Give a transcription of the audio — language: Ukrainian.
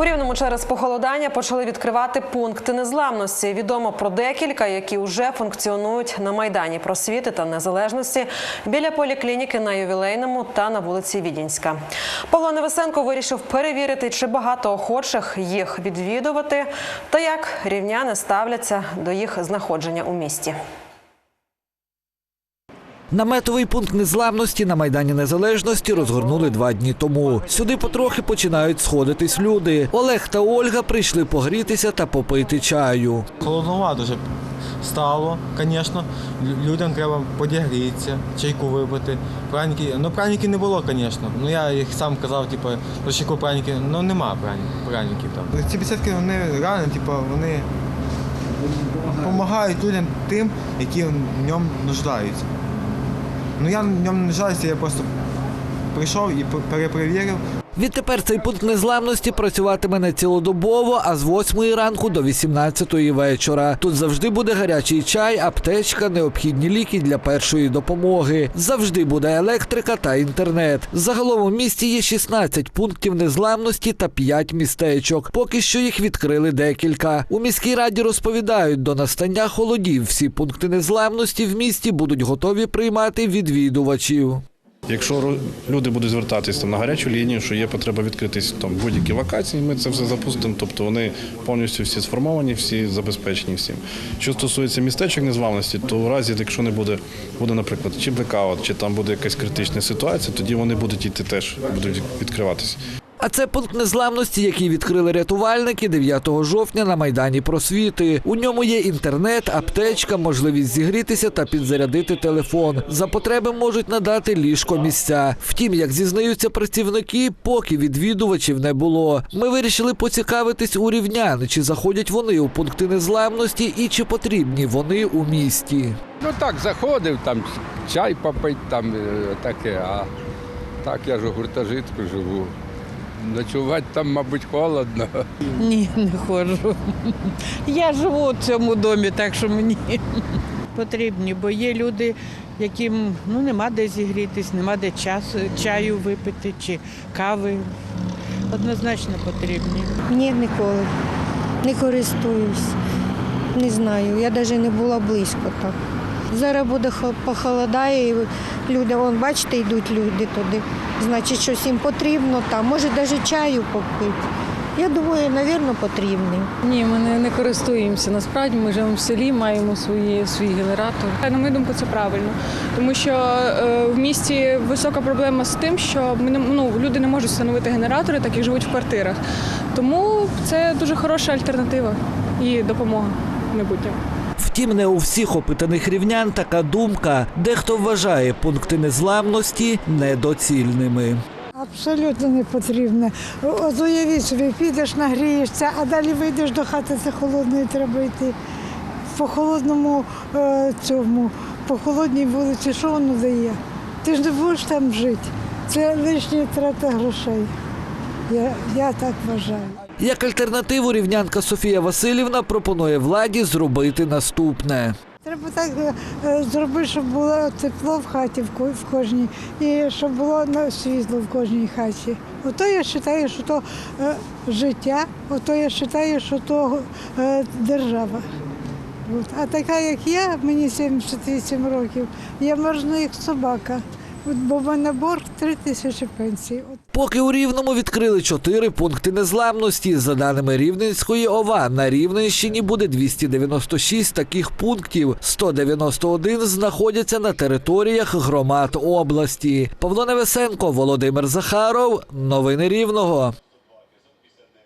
У Рівному через похолодання почали відкривати пункти незламності. Відомо про декілька, які вже функціонують на майдані просвіти та незалежності біля поліклініки на ювілейному та на вулиці Відінська. Павло Невесенко вирішив перевірити, чи багато охочих їх відвідувати, та як рівняни ставляться до їх знаходження у місті. Наметовий пункт незламності на Майдані Незалежності розгорнули два дні тому. Сюди потрохи починають сходитись люди. Олег та Ольга прийшли погрітися та попити чаю. Холодновато вже стало, звісно. Людям треба подягрітися, чайку випити. Праніки, ну праніки не було, звісно. Ну я їх сам казав, типу, про чайку праніки, ну нема прані- пряніків там. Ці бесідки, вони реально, типу, вони допомагають людям тим, які в ньому нуждаються. Ну я в ньому не жалюся, я просто прийшов і перепровірив. Відтепер цей пункт незламності працюватиме не цілодобово, а з 8 ранку до 18 вечора. Тут завжди буде гарячий чай, аптечка, необхідні ліки для першої допомоги. Завжди буде електрика та інтернет. Загалом у місті є 16 пунктів незламності та 5 містечок. Поки що їх відкрили декілька. У міській раді розповідають, до настання холодів всі пункти незламності в місті будуть готові приймати відвідувачів. Якщо люди будуть звертатися там, на гарячу лінію, що є потреба відкритись там будь-які вакації, ми це все запустимо. Тобто вони повністю всі сформовані, всі забезпечені всім. Що стосується містечок незламності, то в разі, якщо не буде, буде, наприклад, чи блекаут, чи там буде якась критична ситуація, тоді вони будуть йти теж, будуть відкриватися. А це пункт незламності, який відкрили рятувальники 9 жовтня на майдані просвіти. У ньому є інтернет, аптечка, можливість зігрітися та підзарядити телефон. За потреби можуть надати ліжко місця. Втім, як зізнаються працівники, поки відвідувачів не було. Ми вирішили поцікавитись у рівнян, чи заходять вони у пункти незламності і чи потрібні вони у місті. Ну так, заходив, там чай попити, там е, таке, а так я ж у гуртожитку живу. Ночувати там, мабуть, холодно. Ні, не ходжу. Я живу в цьому домі, так що мені потрібні, бо є люди, яким ну, нема де зігрітись, нема де часу, чаю випити чи кави. Однозначно потрібні. Ні, ніколи. Не користуюсь. Не знаю. Я навіть не була близько так. Зараз буде хо- похолодає, і люди, вон, бачите, йдуть люди туди. Значить, щось їм потрібно там. Може, навіть чаю попити. Я думаю, напевно, потрібні. Ні, ми не, не користуємося. Насправді ми живемо в селі, маємо свої, свій генератор. На мою думку, це правильно, тому що е, в місті висока проблема з тим, що ми не, ну, люди не можуть встановити генератори, так як живуть в квартирах. Тому це дуже хороша альтернатива і допомога в майбутньому. Втім, не у всіх опитаних рівнян така думка. Дехто вважає пункти незламності недоцільними. Абсолютно не потрібно. От уявіть собі, підеш, нагрієшся, а далі вийдеш до хати, це холодно і треба йти. По холодному е, цьому, по холодній вулиці, що воно дає? Ти ж не будеш там жити. Це лишня трата грошей. Я, я так вважаю. Як альтернативу рівнянка Софія Васильівна пропонує владі зробити наступне. Треба так е, е, зробити, щоб було тепло в хаті в ко- кожній, і щоб було світло в кожній хаті. Ото я вважаю, що то е, життя, ото я вважаю, що то держава. А така, як я, мені 78 років, я можна як собака. От, бо борг 3 тисячі пенсій. Поки у Рівному відкрили чотири пункти незламності. За даними Рівненської ОВА, на Рівненщині буде 296 таких пунктів. 191 знаходяться на територіях громад області. Павло Невесенко, Володимир Захаров. Новини Рівного.